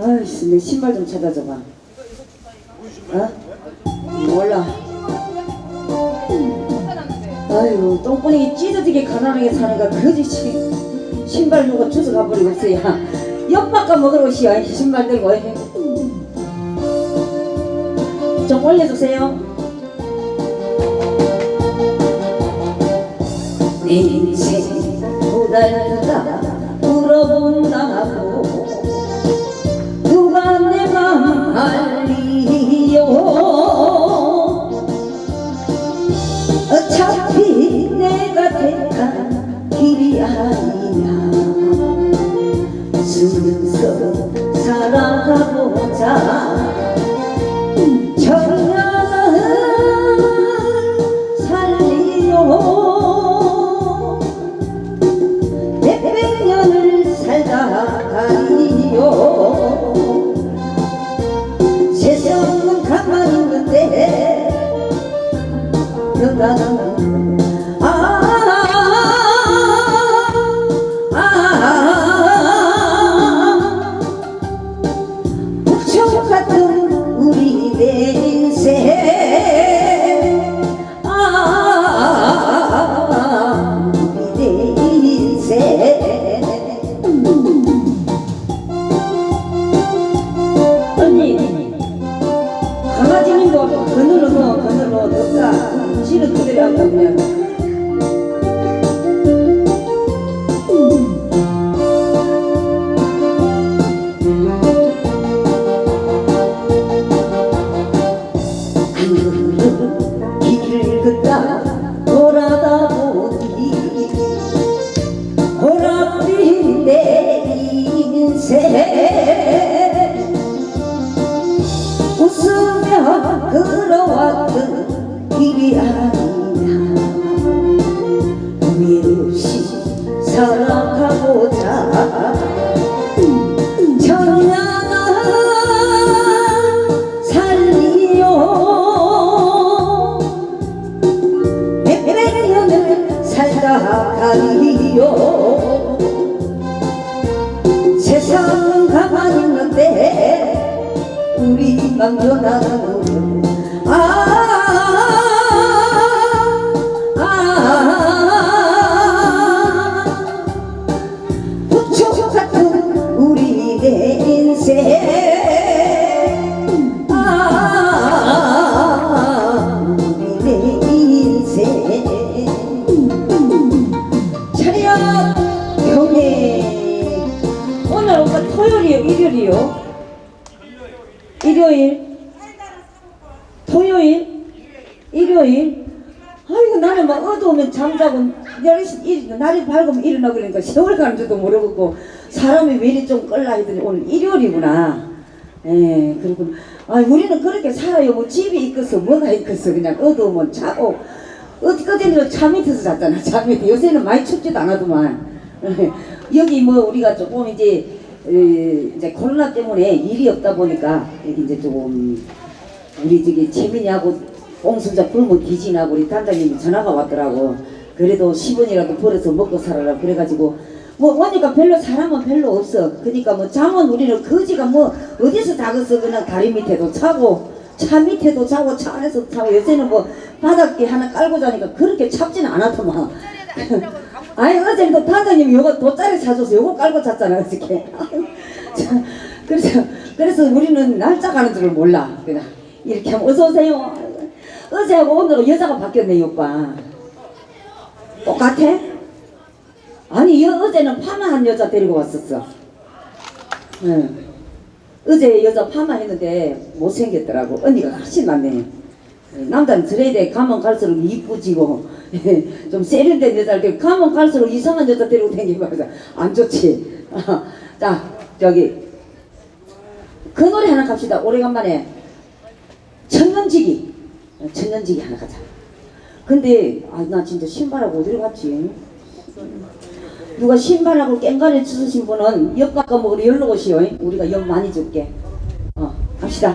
아이씨 내 신발 좀 찾아줘봐. 어? 몰라. 아유 똥꾸녕이 찢어지게 가난하게 거지? 시- 신발 누가 주워 가버리고 있어 야. 옆바꿔 먹으러 오시오 신발 들고. 좀 올려주세요. 내 인생 고달다. 물어본다고 맘 가리요 세상은 가만히 있는데 우리만 변하는 일이요 일요일이요? 일요일. 토요일? 일요일? 아이고 나는 막 어두우면 잠자고 열시 일 날이 밝으면 일어나 그러니까 세월 가는 줄도 모르겠고 사람이 왜 이리 좀 끌라 했더니 오늘 일요일이구나. 예 그리고 아 우리는 그렇게 살아요. 뭐 집이 있겠어? 뭐가 있겠어? 그냥 어두우면 자고 어디 그전에는 차 밑에서 잤잖아. 차 밑에 요새는 많이 춥지도 않아도만. 여기 뭐 우리가 조금 이제 에, 이제 코로나 때문에 일이 없다 보니까 이제 조금 우리 저기 재민이하고 옹순자 굶어 기진하고 우리 단장님이 전화가 왔더라고. 그래도 10원이라도 벌어서 먹고 살아라 그래가지고. 뭐 오니까 별로 사람은 별로 없어. 그러니까 뭐 잠은 우리는 거지가 뭐 어디서 자겠어. 그냥 다리 밑에도 자고 차 밑에도 자고 차 안에서 자고. 요새는 뭐 바닥에 하나 깔고 자니까 그렇게 찹지는 않았더만 아니 어제도 단장님이 요거 돗자리 사줘서 요거 깔고 잤잖아 어저께. 자, 그래서 그래서 우리는 날짜 가는 줄을 몰라. 그냥 이렇게 하면 어서 오세요. 어제하고 오늘은 여자가 바뀌었네 이 오빠. 똑같아? 아니 여, 어제는 파마한 여자 데리고 왔었어. 응. 어제 여자 파마했는데 못생겼더라고. 언니가 훨씬 낫네 남자는 드레이드에 가면 갈수록 이쁘지고 좀 세련된 여자를 가면 갈수록 이상한 여자 데리고 다니고 안 좋지. 자 저기. 그 노래 하나 갑시다. 오래간만에. 천년지기. 천년지기 하나 가자. 근데 아 나 진짜 신발하고 어디로 갔지? 누가 신발하고 깽가리 주신 분은 엿 바꿔 먹으러 열로 오시오. 우리가 엿 많이 줄게. 어 갑시다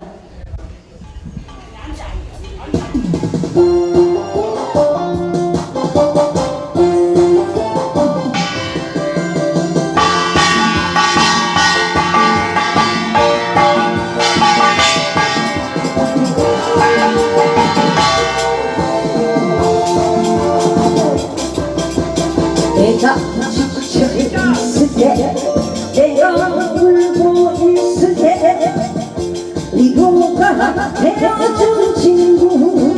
헤어진 친구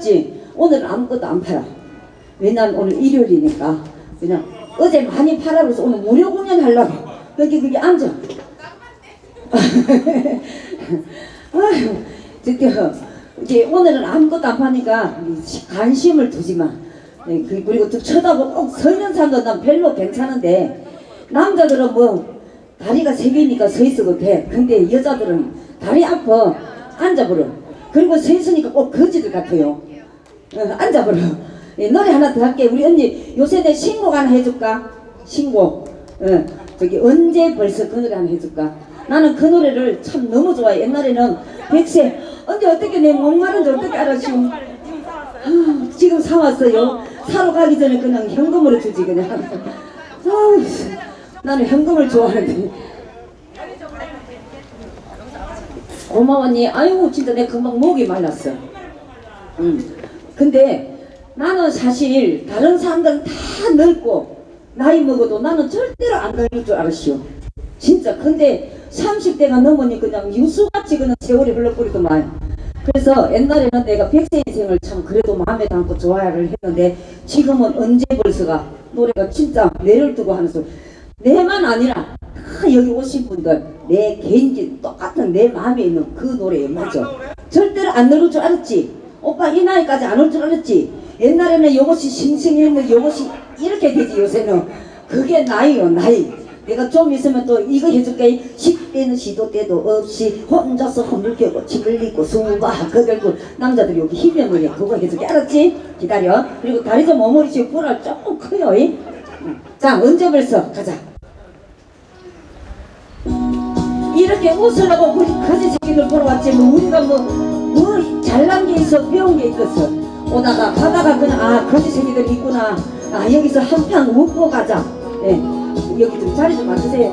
팔았지? 오늘은 아무것도 안 팔아 왜냐면 오늘 일요일이니까 그냥 어제 많이 팔아 그래서 오늘 무료 공연 하려고 여기 거기 앉아 아휴 드디어 이제 오늘은 아무것도 안 파니까 관심을 두지 마 네, 그- 그리고 좀 쳐다보고 꼭서 있는 사람도 난 별로 괜찮은데 남자들은 뭐 다리가 세 개니까 서 있어도 돼. 근데 여자들은 다리 아파 앉아버려. 그리고 서 있으니까 꼭 거지들 같아요. 어, 앉아버려. 예, 노래 하나 더 할게. 우리 언니 요새 내 신곡 하나 해줄까? 신곡. 어, 저기 언제 벌써 그 노래 하나 해줄까? 나는 그 노래를 참 너무 좋아해. 옛날에는 백세 언제 어떻게 내 목마른지 어떻게 알았슈? 아, 지금 사왔어요. 사러 가기 전에 그냥 현금으로 주지 그냥. 아유, 나는 현금을 좋아하는데. 고마웠니? 아이고 진짜 내 금방 목이 말랐어. 응. 근데 나는 사실 다른 사람들은 다 늙고 나이 먹어도 나는 절대로 안 늙을 줄 알았시오. 진짜. 근데 30대가 넘으니 그냥 유수같이 그냥 세월이 흘러버리더만. 그래서 옛날에는 내가 백세 인생을 참 그래도 마음에 담고 좋아를 했는데 지금은 언제 벌써가 노래가 진짜 뇌를 두고 하는 소리. 내만 아니라 다 여기 오신 분들 내 개인기 똑같은 내 마음에 있는 그 노래에 맞아. 절대로 안 늙을 줄 알았지. 오빠 이 나이까지 안 올 줄 알았지. 옛날에는 요것이 신생했는데 요것이 이렇게 되지 요새는 그게 나이요 나이. 내가 좀 있으면 또 이거 해줄게. 10대는 시도 때도 없이 혼자서 허물개고 지글리고 수가 그들고 남자들이 여기 희명을 그거 해줄게 알았지? 기다려. 그리고 다리 좀 어머니씩 불알 조금 커요. 이? 응. 자 언제 벌써 가자. 이렇게 웃으려고 우리 거지 새끼들 보러 왔지 뭐 우리가 뭐, 뭐 잘난 게 있어 배운 게 있겠어 오다가 가다가 그냥 아 거지 새끼들 있구나 아 여기서 한판 웃고 가자 예 여기 좀 자리 좀 앉으세요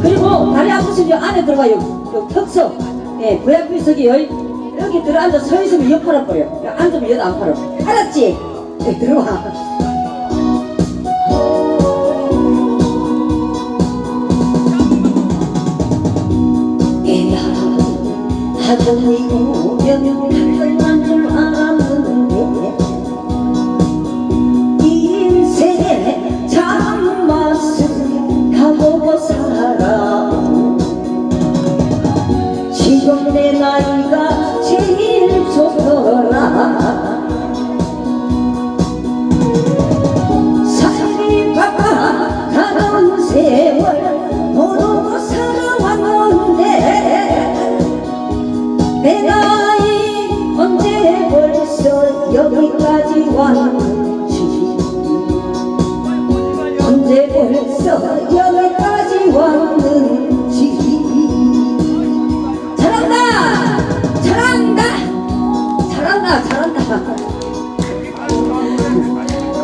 그리고 다리 아프시면 안에 들어가요 요 턱서 예, 구약비석이 여기, 여기 들어앉아 서 있으면 옆 팔아버려. 앉으면 여도 안 팔아. 알았지? 예, 들어와. 오면 탈난 줄 알았는데 이 인생의 참맛을 가보고 살아. 지금 내 나이 여기까지 왔는지. 언제 벌써 여기까지 왔는지. 잘한다! 잘한다! 잘한다 잘한다.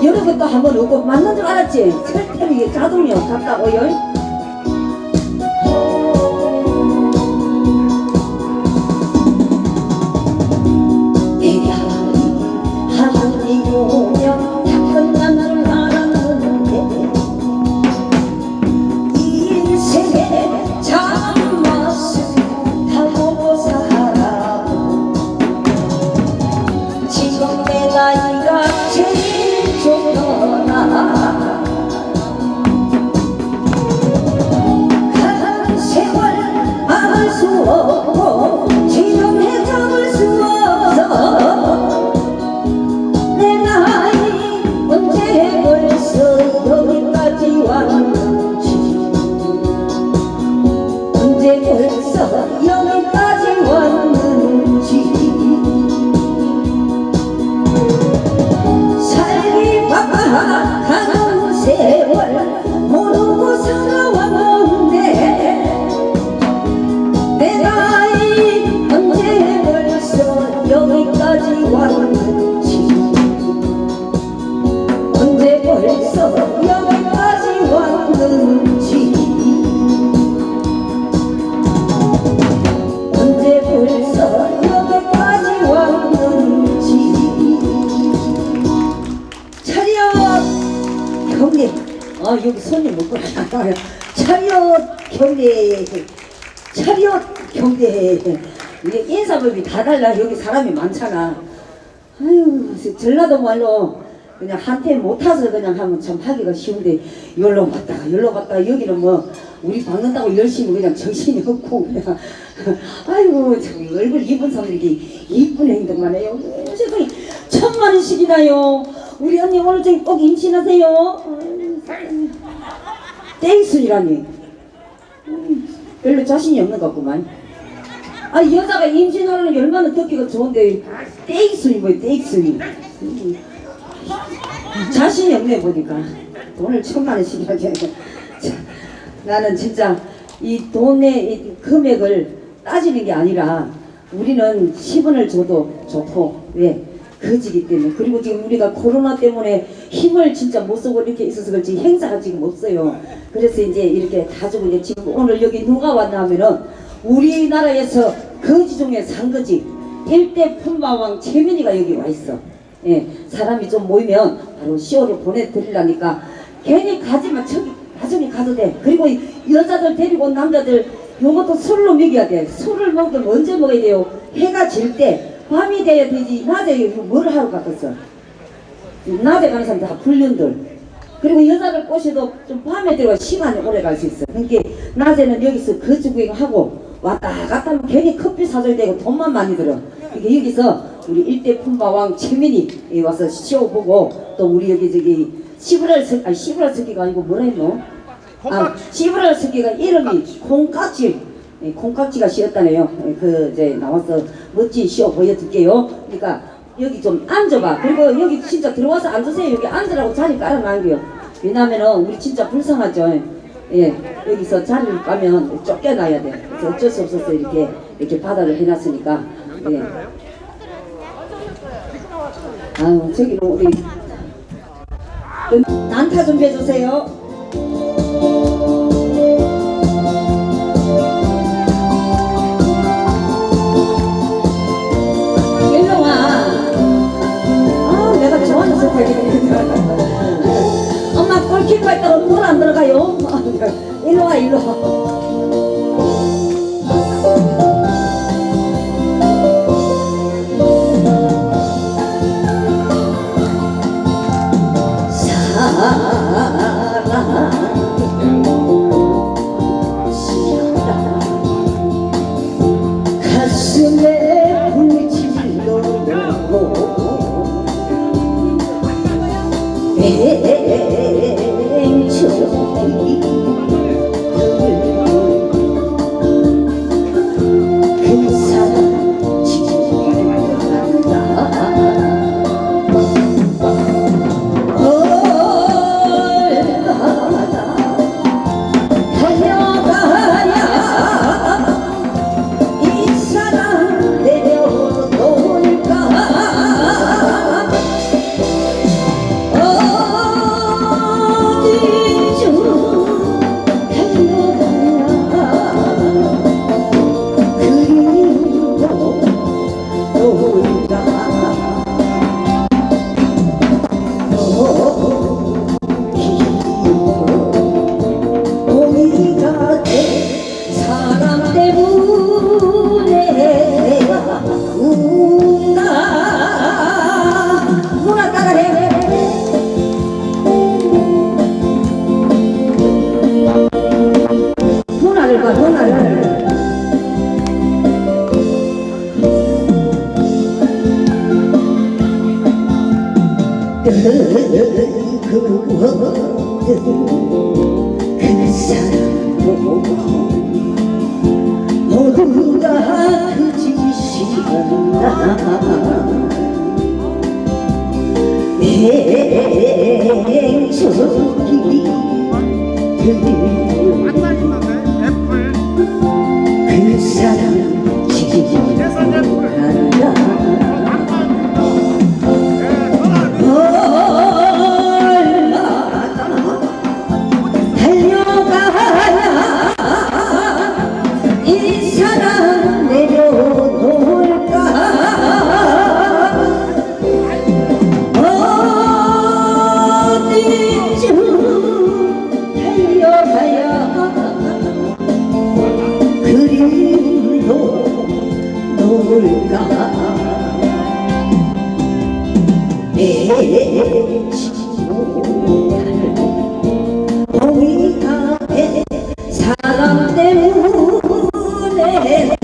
여러분 또 한번 오고 맞는 줄 알았지? 절대로 이게 자동이 없다고요 아 여기 손님 못 보나 차렷 경례 차렷 경례 이게 인사법이 다 달라. 여기 사람이 많잖아. 아유 전라도 말로 그냥 한테 못 타서 그냥 하면 참 하기가 쉬운데 열로 갔다가 열로 갔다가 여기는 뭐 우리 박는다고 열심히 그냥 정신이 없고 그냥. 아이고 참 얼굴 이쁜 사람들이 이쁜 행동만 해요. 세상에 천만 원씩이나요? 우리 언니 오늘 저기 꼭 임신하세요 땡순이라니. 음, 별로 자신이 없는 것 같구만. 아 여자가 임신하는 게 얼마나 듣기가 좋은데. 땡순이 뭐야 땡순이. 음. 자신이 없네 보니까. 돈을 천만 원씩 하게 나는 진짜 이 돈의 이 금액을 따지는 게 아니라 우리는 10원을 줘도 좋고 왜 거지기 때문에 그리고 지금 우리가 코로나 때문에 힘을 진짜 못 쓰고 이렇게 있어서 그렇지 행사가 지금 없어요 그래서 이제 이렇게 다 주고 이제 지금 오늘 여기 누가 왔나 하면은 우리나라에서 거지 중에 산거지 일대 품바왕 최민희가 여기 와 있어 예, 사람이 좀 모이면 바로 시오를 보내드리려니까 괜히 가지만 저기 나중에 가도 돼. 그리고 이 여자들 데리고 온 남자들 요것도 술로 먹여야 돼. 술을 먹으면 언제 먹어야 돼요? 해가 질 때 밤이 돼야 되지. 낮에 뭘 하러 갔겠어? 낮에 가는 사람 다 불륜들. 그리고 여자를 꼬셔도 좀 밤에 들어가 시간이 오래 갈 수 있어. 그러니까 낮에는 여기서 거주 구경하고 왔다 갔다 하면 괜히 커피 사줘야 되고 돈만 많이 들어. 그러니까 여기서 우리 일대 품바왕 최민이 와서 시오 보고 또 우리 여기 저기 시브랄 석 아니 시브랄 석기가 아니고 뭐라 했노? 아 시브랄 석기가 이름이 콩깍지 예, 콩깍지가 씌었다네요. 예, 그 이제 나와서 멋진 시오 보여드릴게요. 그러니까 여기 좀 앉아봐. 그리고 여기 진짜 들어와서 앉으세요. 여기 앉으라고 자리 깔아놔요. 왜냐면은 우리 진짜 불쌍하죠. 예, 여기서 자리를 까면 쫓겨나야 돼. 그래서 어쩔 수 없어서 이렇게 이렇게 바닥을 해놨으니까. 예. 아유, 저기는 우리 음, 난타 준비해 주세요. 그러니까 일로 와 일로 와. 가슴에 불길이 돌고 Just a thank you. 그 사람 모두가 그 짓이었나 행적이 그 사람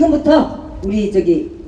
지금부터 우리 저기